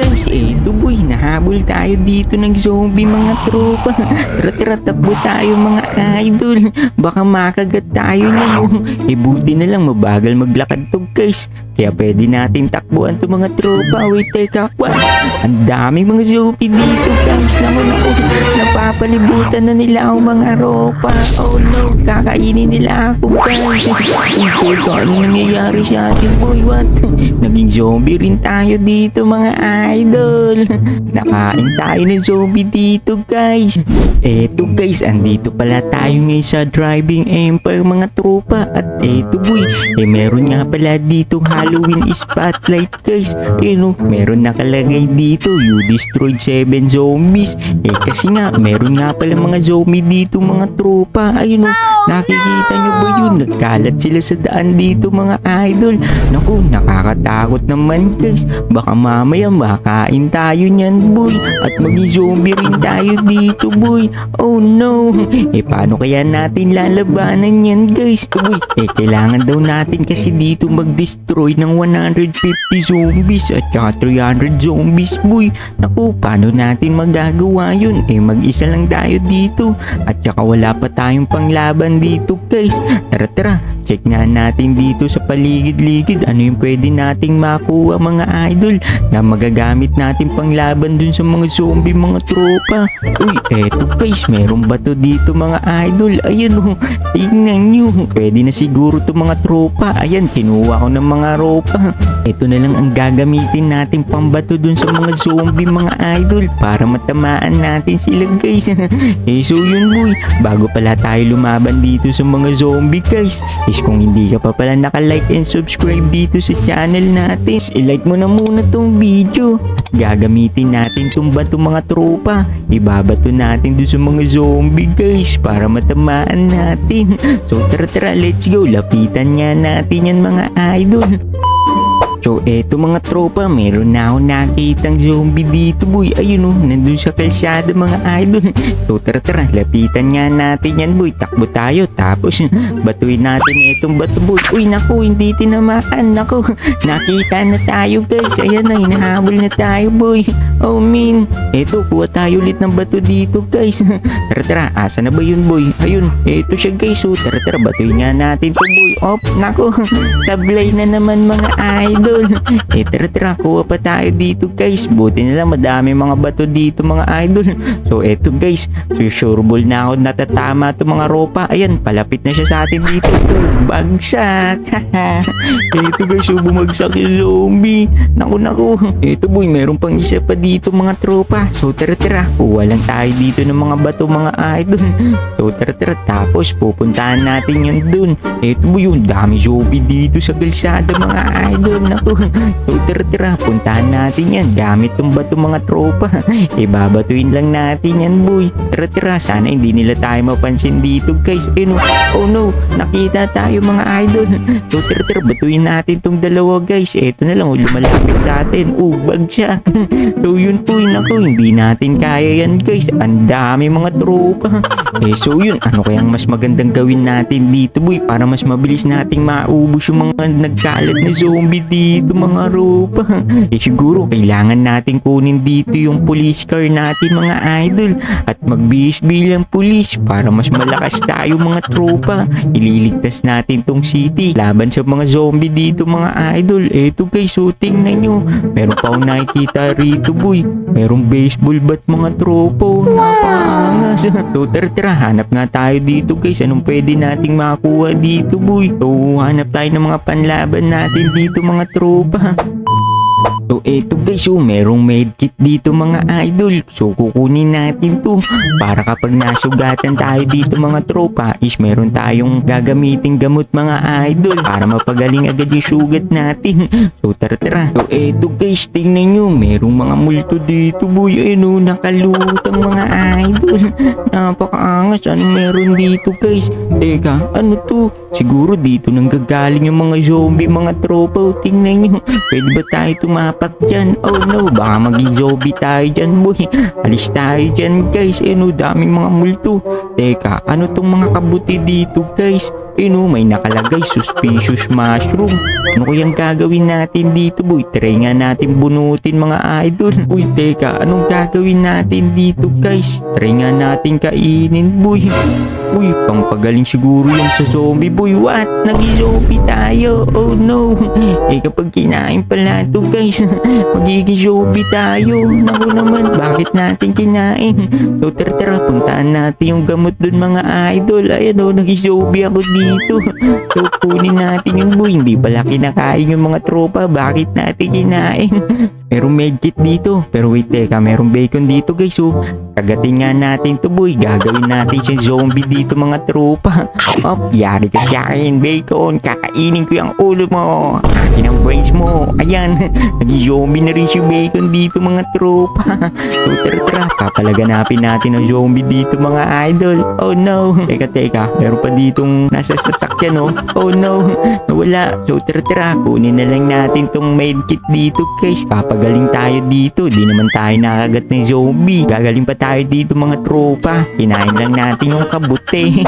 guys, eh boy, nahabol tayo dito ng zombie mga tropa. Tara tara takbo tayo mga idol. Baka makagat tayo niyo. Eh buti na lang mabagal maglakad to guys. Kaya pwede natin takbuhan to mga tropa. Wait, teka, what? Ang daming mga zombie dito guys. Naku, naku, napapalibutan na nila ang mga ropa. Oh no, kakainin nila ako guys. Ito, ano nangyayari sa atin boy? What? Naging zombie rin tayo dito mga idol. Nakain tayo ng zombie dito guys. Eto guys, andito pala tayo ngayon sa Driving Empire mga tropa. At eto boy, eh meron nga pala ditong Halloween spotlight guys. Eh no, meron nakalagay dito, you destroyed 7 zombies. Eh kasi nga, meron nga pala mga zombie dito mga tropa. Ayun no, nakikita nyo ba yun? Nagkalat sila sa daan dito mga idol. Naku, nakakatakot naman guys. Baka mamaya makain tayo niyan boy. At maging zombie rin tayo dito boy. Oh no. Eh paano kaya natin lalabanan yan guys? Boy, eh kailangan daw natin kasi dito mag-destroy ng 150 zombies at saka 300 zombies boy. Naku, paano natin magagawa yun? Eh mag-isa lang tayo dito. At saka wala pa tayong panglaban dito guys. Tara tara, check nga natin dito sa paligid-ligid ano yung pwede nating makuha mga idol na magagamit natin panglaban dun sa mga zombie mga tropa. Uy, eto guys, meron ba to dito mga idol? Ayan oh, tingnan nyo. Pwede na siguro to mga tropa. Ayan, kinuha ko ng mga ropa. Ito na lang ang gagamitin natin pambato dun sa mga zombie mga idol para matamaan natin sila guys. eh so yun boy, bago pala tayo lumaban dito sa mga zombie guys, is kung hindi ka pa pala naka-like and subscribe dito sa channel natin, i-like mo na muna tong video. Gagamitin natin tong bato mga tropa. Ibabato natin dun sa mga zombie guys para matamaan natin. So tara tara, let's go. Lapitan nga natin yan mga idol. So eto mga tropa, meron na ako nakitang zombie dito boy. Ayun oh, nandun sa kalsada mga idol. So tara tara, lapitan nga natin yan boy. Takbo tayo, tapos batuin natin itong bato boy. Uy naku, hindi tinamaan. Naku, nakita na tayo guys. Ayan na, hinahabol na tayo boy. Oh min, eto, kuha tayo ulit ng bato dito guys. tara tara, asa na ba yun boy? Ayun, eto siya guys. So tara tara, batuin nga natin to boy. Op, naku, sablay na naman mga idol. Eh tara tara, kuha pa tayo dito guys. Buti na madami mga bato dito mga idol. So eto guys, so ball na ako natatama to mga ropa. Ayan, palapit na siya sa atin dito. Oh, bagsak. eto guys, so bumagsak yung zombie. Naku naku. Eto boy, meron pang isa pa dito mga tropa. So tara tara, kuha lang tayo dito ng mga bato mga idol. So tara tara, tapos pupuntahan natin yan dun. Eto boy, yung dami zombie dito sa kalsada mga idol. Naku, so tira tira, puntahan natin yan gamit tong bato mga tropa. Ibabatuin lang natin yan boy. Tira tira, sana hindi nila tayo mapansin dito guys. Eh no, oh no, nakita tayo mga idol. So tira tira, batuin natin tong dalawa guys. Eto na lang, oh, lumalapit sa atin. Oh, bagsak. so yun po, naku, hindi natin kaya yan guys. Ang dami mga tropa. Eh so yun, ano kayang mas magandang gawin natin dito boy para mas mabilis nating maubos yung mga nagkalat na zombie dito mga ropa. Eh siguro kailangan natin kunin dito yung police car natin mga idol at magbihis bilang pulis para mas malakas tayo mga tropa. Ililigtas natin tong city laban sa mga zombie dito mga idol. Eto guys, so tingnan nyo. Meron pa akong nakikita rito boy. Merong baseball bat mga tropa. oh. Napakangas. So tara tara, hanap nga tayo dito guys. Anong pwede nating makuha dito boy? So hanap tayo ng mga panlaban natin dito mga tropa. So eto guys, oh, merong medkit dito mga idol. So kukunin natin to para kapag nasugatan tayo dito mga tropa is meron tayong gagamiting gamot mga idol para mapagaling agad yung sugat natin. So tara tara. So eto guys, tingnan nyo, merong mga multo dito boy. Ayun oh, nakalutang mga idol. Napakaangas, ano meron dito guys? Teka, ano to? Siguro dito nang gagaling yung mga zombie mga tropa. Oh, tingnan nyo, pwede ba tayo tumapak dyan? Oh no, baka maging zombie tayo dyan boy. Alis tayo dyan guys. Eh no, daming mga multo. Teka, ano tong mga kabuti dito guys? No, may nakalagay suspicious mushroom. Ano kayang gagawin natin dito boy? Try nga natin bunutin mga idol. Uy, teka, anong gagawin natin dito guys? Try nga natin kainin boy. Uy, pampagaling siguro yan sa zombie boy. What? Nag-zombie tayo. Oh no. Eh kapag kinain pala to guys, magiging zombie tayo. Naku naman, bakit natin kinain? So tara tara, puntaan natin yung gamot dun mga idol. Ayan o, nag-zombie ako dito. So kunin natin yung boy. Hindi pala kinakain yung mga tropa. Bakit natin kinain? Merong medkit dito. Pero wait teka, merong bacon dito guys. So, kagatin nga natin to boy. Gagawin natin siya zombie dito mga tropa. Op, yari ka sa bacon. Kakainin ko yung ulo mo. Akin ang brains mo. Ayan, naging zombie na rin si bacon dito mga tropa. So, tara tara, papalaganapin natin ang zombie dito mga idol. Oh no. Teka, teka, meron pa ditong nasa sasakyan oh. Oh no, nawala. Tara tara, kunin na lang natin tong medkit dito guys. Papagaling tayo dito. Di naman tayo nakagat ng zombie. Gagaling pa tayo dito mga tropa. Kinain lang natin yung kabuti.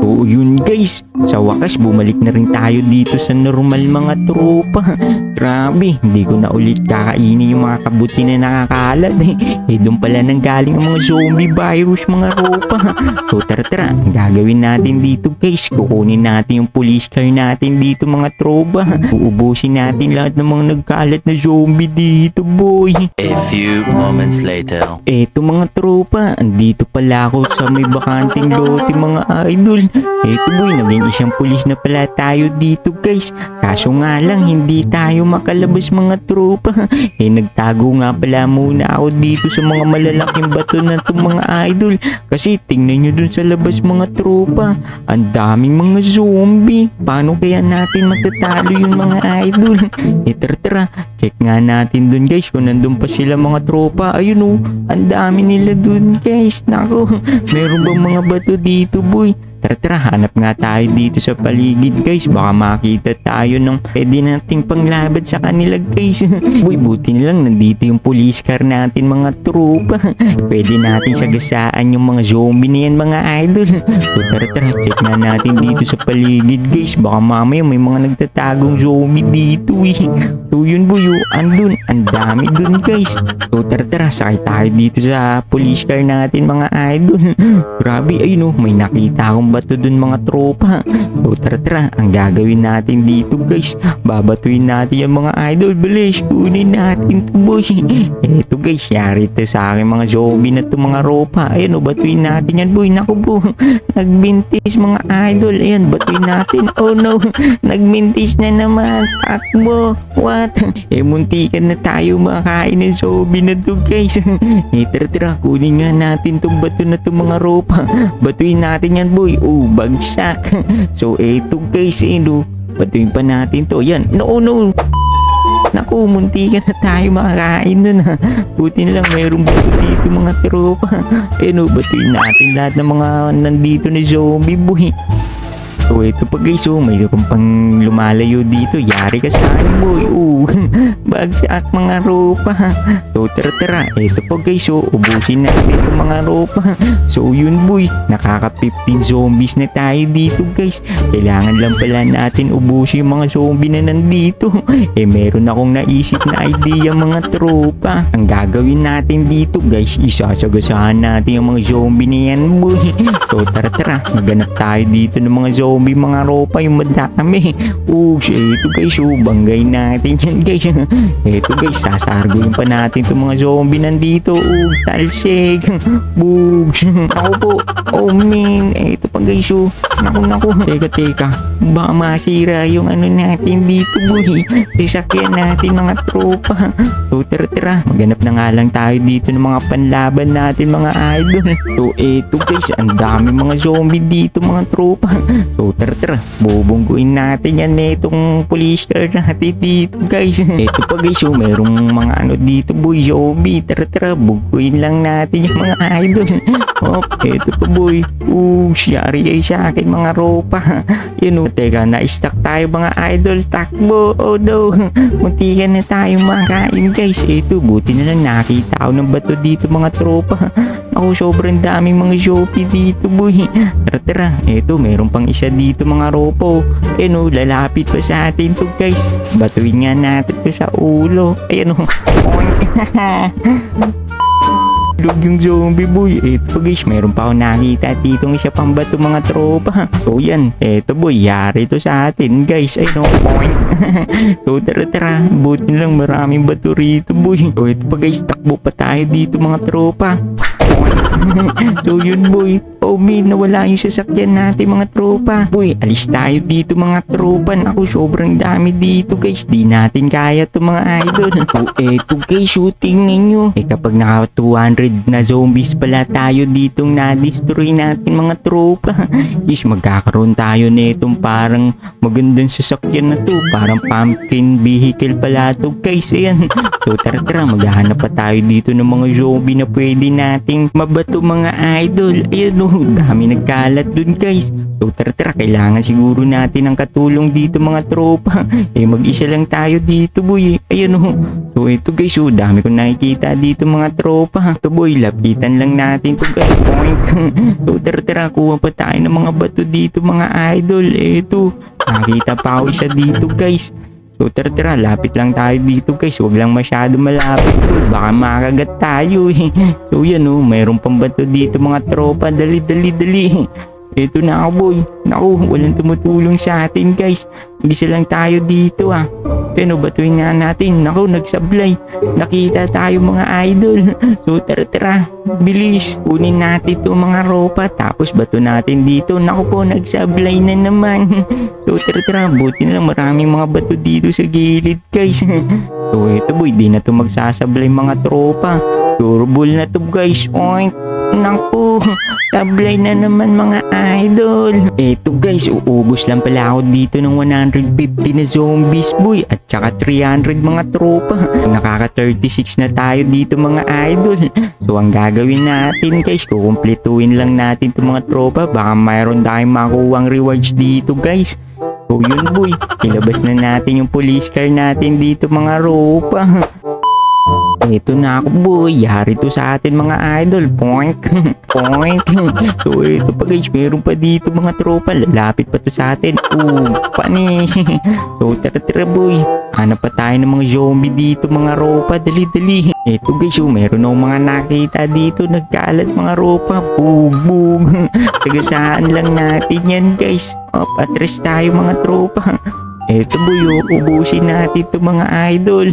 Oo yun guys, sa wakas bumalik na rin tayo dito sa normal mga tropa. Grabe, hindi ko na ulit kakainin yung mga kabuti na nakakalat eh. Eh doon pala nang galing ang mga zombie virus mga tropa. So tara tara, ang gagawin natin dito guys, kukunin natin yung police car natin dito mga tropa. Uubusin natin lahat ng mga nagkalat na zombie dito boy. A few moments later. Eto mga tropa, andito pala ako sa may bakanting lote mga idol. Eto boy, naging isang pulis na pala tayo dito guys. Kaso nga lang, hindi tayo makalabas mga tropa. Eh nagtago nga pala muna ako dito sa mga malalaking bato na to mga idol. Kasi tingnan nyo dun sa labas mga tropa. Ang daming mga zombie. Paano kaya natin matatalo yung mga idol? Eh tara tara, check nga natin dun guys kung nandun pa sila mga tropa. Ayun oh, ang dami nila dun guys. Nako, meron bang mga bato dito boy? Tara tara, hanap nga tayo dito sa paligid guys. Baka makita tayo ng pwede nating panglaban sa kanila guys. Uy, buti na lang nandito yung police car natin mga tropa. Pwede natin sagasaan yung mga zombie na yan mga idol. So tara tara, check na natin dito sa paligid guys. Baka mamaya may mga nagtatagong zombie dito eh. So yun boy, oh, andun. Ang dami dun guys. So tara tara, sakay tayo dito sa police car natin mga idol. Grabe, ayun oh, may nakita akong bato dun mga tropa. So tara tara, ang gagawin natin dito guys, babatuin natin yung mga idol. Bilis, kunin natin to boy. Eto guys, yari to sa akin mga zombie na to mga ropa. Ayun oh, batuin natin yan boy. Naku po, nagbintis mga idol. Ayan, batuin natin. Oh no, nagbintis na naman. Takbo. What? Eh, muntikan na tayo makain ng zombie na to guys. eh, tara tara, kunin nga natin tong bato na to mga ropa. Batuin natin yan boy. Oh, bagsak. so, eto guys, eh, no. Pa natin to. Yan. No, no. Naku, muntikan na tayo makakain nun ha. Buti na lang mayroong bato dito mga tropa. Eh no, batuin natin lahat ng mga nandito na zombie boy. So ito pa guys, oh, mayroon pang lumalayo dito. Yari ka sa akin boy. Oh, bagsak mga ropa. So tara tara, ito pa guys, oh, ubusin natin itong mga ropa. So yun boy, nakaka 15 zombies na tayo dito guys. Kailangan lang pala natin ubusin yung mga zombie na nandito. Eh meron akong naisip na idea mga tropa. Ang gagawin natin dito guys, isasagasahan natin yung mga zombie na yan boy. So tara tara, maghanap tayo dito ng mga zombie mga ropa yung madami. Oh, ito guys, oh, banggay natin yan guys. Ito guys, sasarguin pa natin itong mga zombie nandito. Oh, talsig. Bugs. Ako po. Oh man, ito pa guys, oh. Naku, naku. Teka, teka. Baka masira yung ano natin dito, boy. Sisakyan natin mga tropa. So, tara, tara. Maghanap na nga lang tayo dito ng mga panlaban natin, mga idol. So, eto guys, ang dami mga zombie dito, mga tropa. So, tara, tara. Bubungguin natin yan itong police car natin dito, guys. Eto pa guys, oh, merong mga ano dito, boy, zombie. Tara, tara. Bungguin lang natin yung mga idol. Oh, eto pa, boy. Oh, siyari ay sa akin, mga ropa. Yun, oh. Teka, na-stuck tayo, mga idol. Takbo. Oh, no. Muntikan na tayo makain, guys. Eto, buti na lang nakita ako ng bato dito, mga tropa. Ako, sobrang daming mga Shopee dito, boy. Tara, tara. Eto, meron pang isa dito, mga ropo. Ayan o, lalapit pa sa atin to, guys. Batuin nga natin to sa ulo. Ayan o. Log yung zombie boy. Eto guys, meron pa ako nakita dito ng isa pang bato mga tropa. So yan, eto boy, yari to sa atin guys. Ay no, point. so tara tara, buti lang maraming bato rito boy. So eto pa guys, takbo pa tayo dito mga tropa. so yun boy, oh man, nawala yung sasakyan natin mga tropa. Boy, alis tayo dito mga tropa. Naku, sobrang dami dito guys. Di natin kaya to mga idol. So eto guys, shooting ninyo. Eh kapag naka 200 na zombies pala tayo ditong na-destroy natin mga tropa. Is magkakaroon tayo nitong parang magandang sasakyan na to. Parang pumpkin vehicle pala to guys. Ayan. So tara tara, maghahanap pa tayo dito ng mga zombie na pwede nating mabato mga idol. Ayan o, dami nagkalat dun guys. So tara tara, kailangan siguro natin ng katulong dito mga tropa. Eh mag-isa lang tayo dito boy. Ayan o. So ito guys, oh, dami kong nakikita dito mga tropa. Ito boy, lapitan lang natin to guys. Point. so tara tara, kuha pa tayo ng mga bato dito mga idol. Ito, nakita pa ako isa dito guys. So tara tara, lapit lang tayo dito guys. Huwag lang masyado malapit. Baka makagat tayo eh. So yan oh, mayroon pang bato dito mga tropa. Dali dali dali. Ito na ako boy. Naku, walang tumutulong sa atin guys. Isa lang tayo dito ah. Pero batuin nga natin. Naku, nagsablay. Nakita tayo mga idol. So tara tara, bilis. Kunin natin itong mga ropa. Tapos bato natin dito. Naku po, nagsablay na naman. So tara tara, buti na lang maraming mga bato dito sa gilid guys. So ito boy, di na to magsasablay mga tropa. Turbol na to guys. Oink. Naku, sablay na naman mga idol. Eto guys, uubos lang pala ako dito ng 150 na zombies boy at saka 300 mga tropa. Nakaka 36 na tayo dito mga idol. So ang gagawin natin guys, kukumpletuin lang natin itong mga tropa. Baka mayroon tayong makuwang rewards dito guys. So yun boy, ilabas na natin yung police car natin dito mga ropa. Ito na ako boy, yari to sa atin mga idol. Poink, poink. So ito pa guys, meron pa dito mga tropa. Lalapit pa to sa atin. Oh, panis. So tara tara boy. Hanap pa tayo ng mga zombie dito mga ropa. Dali dali. Ito guys, oh, meron akong mga nakita dito. Nagkalat mga ropa. Bug bug. Tagasaan lang natin yan guys. Oh, patras tayo mga tropa. Ito boy, oh, ubusin natin to mga idol.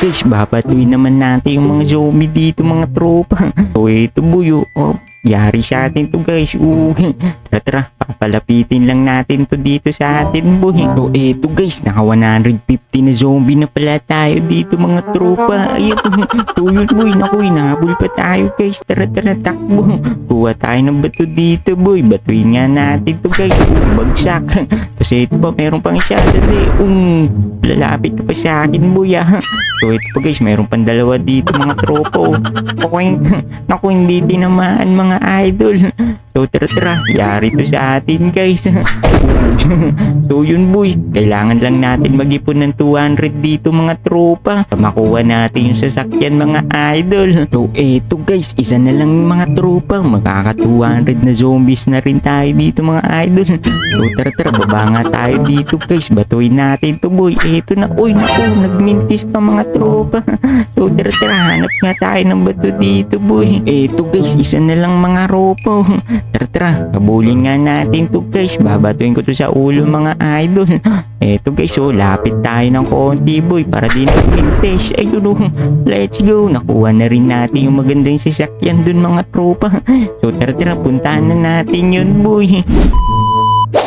Guys, babatuin naman natin yung mga zombie dito mga tropa. So ito buyo. Oh, yari sa atin to guys. Uh, tara tara, papalapitin lang natin to dito sa atin boy. So ito guys, naka 150 na zombie na pala tayo dito mga tropa. Ayun, yun boy, naku, inahabol pa tayo guys. Tara tara, takbo. Kuha tayo ng bato dito boy. Batuin nga natin to guys. Uh, bagsak. Tapos ito pa, meron pang isa. Dali, um, lalapit ka pa sa akin boy ah. So ito po guys, mayroon pang dalawa dito mga tropo. Okay, naku hindi tinamaan mga idol. So tara, yari to sa atin guys. so yun boy, kailangan lang natin mag-ipon ng 200 dito mga tropa. Makuha natin yung sasakyan mga idol. So eto guys, isa na lang mga tropa. Makaka 200 na zombies na rin tayo dito mga idol. So tara, baba nga tayo dito guys. Batuin natin to boy. Eto na, uy naku, nagmintis pa mga tropa. So tara, hanap nga tayo ng bato dito boy. Eto guys, isa na lang mga ropo. Tara tara, kabulin nga natin to guys. Babatuin ko to sa ulo mga idol. Eto guys, oh, lapit tayo ng konti boy para di na mintis. Ayun oh, let's go. Nakuha na rin natin yung magandang sasakyan dun mga tropa. So tara tara, puntahan na natin yun boy.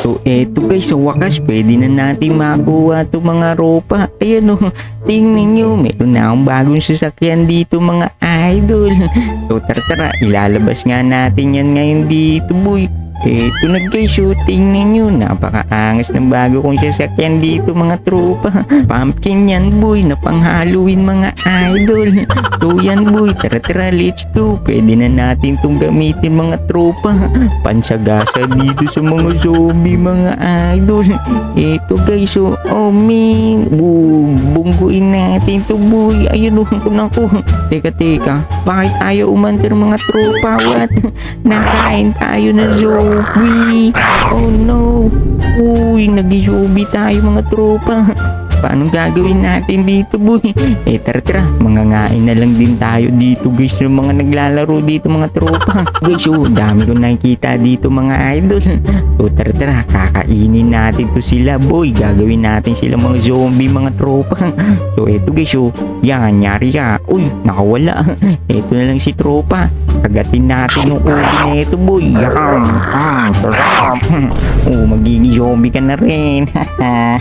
So eto guys, sa wakas pwede na natin makuha to mga ropa. Ayan o, tingnan nyo, meron na akong bagong sasakyan dito mga idol. So tara tara, ilalabas nga natin yan ngayon dito boy. Eto na guys, so tingnan nyo, napakaangas ng bago kong sasakyan dito mga tropa. Pumpkin yan boy, na pang Halloween mga idol. So yan boy, tara tara, let's go. Pwede na natin tong gamitin mga tropa. Pansagasa dito sa mga zombie mga idol. Eto guys, so, oh man, bu bungguin natin to boy. Ayun oh, naku. Teka teka, bakit tayo umantir mga tropa? What? Nakain tayo ng zombie. Oh no. Uy, nag-zombie tayo mga tropa. Paano gagawin natin dito, boy? Eh, tara, tara. Mangangain na lang din tayo dito, guys. Yung mga naglalaro dito, mga tropa. Guys, oh, dami ko nakikita dito, mga idol. So, tara, tara. Kakainin natin to sila, boy. Gagawin natin sila mga zombie, mga tropa. So, eto, guys, oh. Yan, nyari ka. Uy, nakawala. Eto na lang si tropa. Kagatin natin yung ulo na ito, boy. Yan. Oh, magiging zombie ka na rin.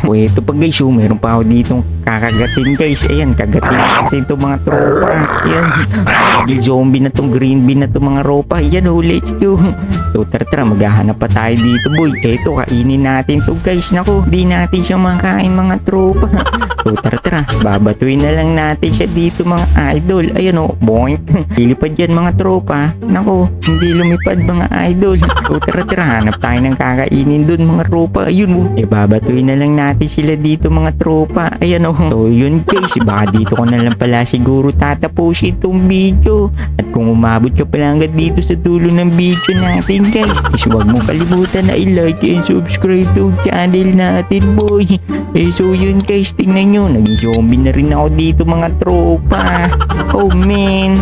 o, eto pa guys, oh, meron pa ako ditong kakagatin guys. Ayan, kagatin natin to mga tropa. Ayan, magiging zombie na tong green bean na to mga ropa. Ayan, oh, let's go. So, tara, tara, maghahanap pa tayo dito, boy. Eto, kainin natin to guys. Naku, di natin siya makain mga tropa. So, tara, tara, babatuin na lang natin siya dito mga idol. Ayan, oh, boink. Lilipad yan mga tropa. Naku, hindi lumipad mga idol. So, tara, tara, hanap tayo ng kakainin dun mga tropa. Ayun, oh. E, babatuin na lang natin sila dito mga tropa. Ayan, oh. So, yun guys, baka dito ko na lang pala siguro tatapusin itong video. At kung umabot ka pala hanggang dito sa dulo ng video natin guys, is huwag mo kalimutan na i-like and subscribe to channel natin boy. Eh so yun guys, tingnan nyo, naging zombie na rin ako dito mga tropa. Oh man,